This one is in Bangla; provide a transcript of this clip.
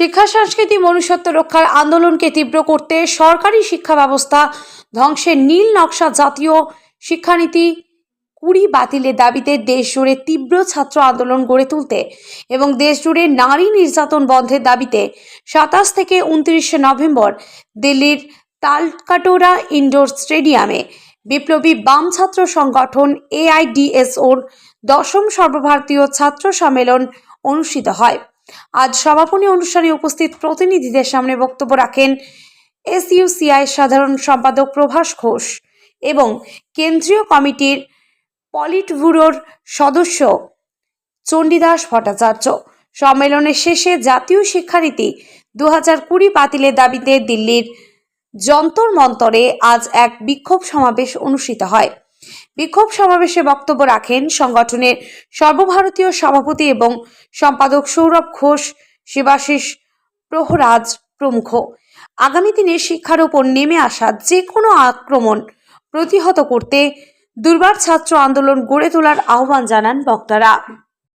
শিক্ষা, সংস্কৃতি, মনুষ্যত্ব রক্ষার আন্দোলনকে তীব্র করতে সরকারি শিক্ষা ব্যবস্থা ধ্বংসের নীল নকশা জাতীয় শিক্ষানীতি কুড়ি বাতিলের দাবিতে দেশজুড়ে তীব্র ছাত্র আন্দোলন গড়ে তুলতে এবং দেশজুড়ে নারী নির্যাতন বন্ধের দাবিতে সাতাশ থেকে উনত্রিশে নভেম্বর দিল্লির তালকাটোরা ইনডোর স্টেডিয়ামে বিপ্লবী বাম ছাত্র সংগঠন এআইডিএসওর দশম সর্বভারতীয় ছাত্র সম্মেলন অনুষ্ঠিত হয়। আজ সমাপনী অনুষ্ঠানে উপস্থিত প্রতিনিধিদের সামনে বক্তব্য রাখেন এসইউসিআই সাধারণ সম্পাদক প্রভাস ঘোষ এবং কেন্দ্রীয় কমিটির পলিট ব্যুরোর সদস্য চণ্ডীদাস ভট্টাচার্য। সম্মেলনের শেষে জাতীয় শিক্ষানীতি দু হাজার কুড়ি বাতিলের দাবিতে দিল্লির যন্তর মন্তরে আজ এক বিক্ষোভ সমাবেশ অনুষ্ঠিত হয়। বিক্ষোভ সমাবেশে বক্তব্য রাখেন সংগঠনের সর্বভারতীয় সভাপতি এবং সম্পাদক সৌরভ ঘোষ, শিবাশিস প্রহরাজ প্রমুখ। আগামী দিনে শিক্ষার উপর নেমে আসা যে কোনো আক্রমণ প্রতিহত করতে দুর্বার ছাত্র আন্দোলন গড়ে তোলার আহ্বান জানান বক্তারা।